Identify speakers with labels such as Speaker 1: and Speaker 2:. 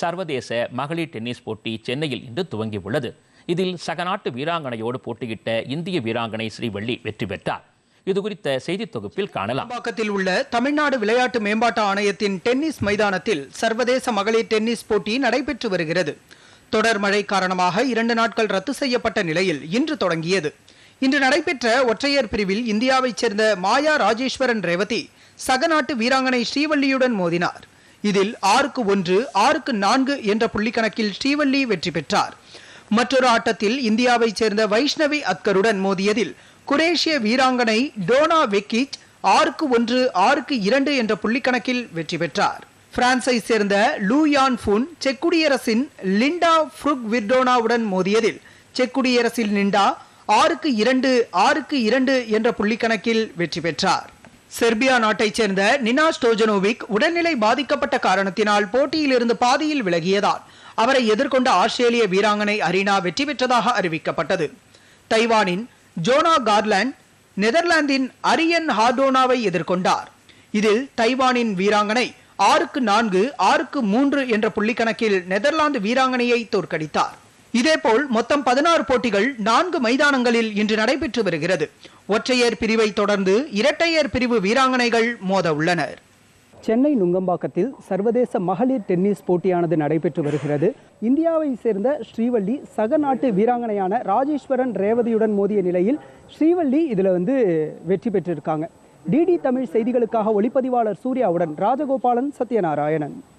Speaker 1: சர்வதேச மகளிர் டென்னிஸ் போட்டி சென்னையில் இன்று துவங்கியுள்ளது. இதில் சகநாட்டு வீராங்கனையோடு போட்டியிட்ட இந்திய வீராங்கனை ஸ்ரீவள்ளி வெற்றி பெற்றார். இது குறித்த செய்தி தொகுப்பில் காணலாம்.
Speaker 2: பாக்கத்தில் உள்ள தமிழ்நாடு விளையாட்டு மேம்பாட்டு ஆணையத்தின் டென்னிஸ் மைதானத்தில் சர்வதேச மகளிர் டென்னிஸ் போட்டி நடைபெற்று வருகிறது. தொடர் மழை காரணமாக இரண்டு நாட்கள் ரத்து செய்யப்பட்ட நிலையில் இன்று தொடங்கியது. இன்று நடைபெற்ற ஒற்றையர் பிரிவில் இந்தியாவைச் சேர்ந்த மாயா ராஜேஸ்வரன் ரேவதி சகநாட்டு வீராங்கனை ஸ்ரீவள்ளியுடன் மோதினார். இதில் ஆறுக்கு ஒன்று ஆறுக்கு நான்கு என்ற புள்ளிக்கணக்கில் ஸ்ரீவல்லி வெற்றி பெற்றார். மற்றொரு ஆட்டத்தில் இந்தியாவைச் சேர்ந்த வைஷ்ணவி அத்கருடன் மோதியதில் குரேஷிய வீராங்கனை டோனா வெக்கிச் ஆறுக்கு ஒன்று ஆறுக்கு இரண்டு என்ற புள்ளிக்கணக்கில் வெற்றி பெற்றார். பிரான்ஸை சேர்ந்த லூயான் ஃபுன் செக் குடியரசின் லிண்டா ஃப்ருக் விர்டோனாவுடன் மோதியதில் செக் குடியரசின் லிண்டா ஆறுக்கு இரண்டு ஆறுக்கு இரண்டு என்ற புள்ளிக்கணக்கில் வெற்றி பெற்றார். செர்பியா நாட்டைச் சேர்ந்த நினா ஸ்டோஜனோவிக் உடல்நிலை பாதிக்கப்பட்ட காரணத்தினால் போட்டியிலிருந்து பாதியில் விலகியதால் அவரை எதிர்கொண்ட ஆஸ்திரேலிய வீராங்கனை அரினா வெற்றி பெற்றதாக அறிவிக்கப்பட்டது. தைவானின் ஜோனா கார்லாண்ட் நெதர்லாந்தின் அரியன் ஹார்டோனாவை எதிர்கொண்டார். இதில் தைவானின் வீராங்கனை ஆறுக்கு நான்கு ஆறுக்கு மூன்று என்ற புள்ளிக்கணக்கில் நெதர்லாந்து வீராங்கனையை தோற்கடித்தார். இதேபோல் மொத்தம் பதினாறு போட்டிகள் நான்கு மைதானங்களில் இன்று நடைபெற்று வருகிறது. ஒற்றையர் பிரிவை தொடர்ந்து இரட்டையர் பிரிவு வீராங்கனைகள் மோத உள்ளனர்.
Speaker 3: சென்னை நுங்கம்பாக்கத்தில் சர்வதேச மகளிர் டென்னிஸ் போட்டியானது நடைபெற்று வருகிறது. இந்தியாவை சேர்ந்த ஸ்ரீவள்ளி சக நாட்டு வீராங்கனையான ராஜேஸ்வரன் ரேவதியுடன் மோதிய நிலையில் ஸ்ரீவள்ளி இதில் வந்து வெற்றி பெற்றிருக்காங்க. டிடி தமிழ் செய்திகளுக்காக ஒளிப்பதிவாளர் சூர்யாவுடன் ராஜகோபாலன் சத்யநாராயணன்.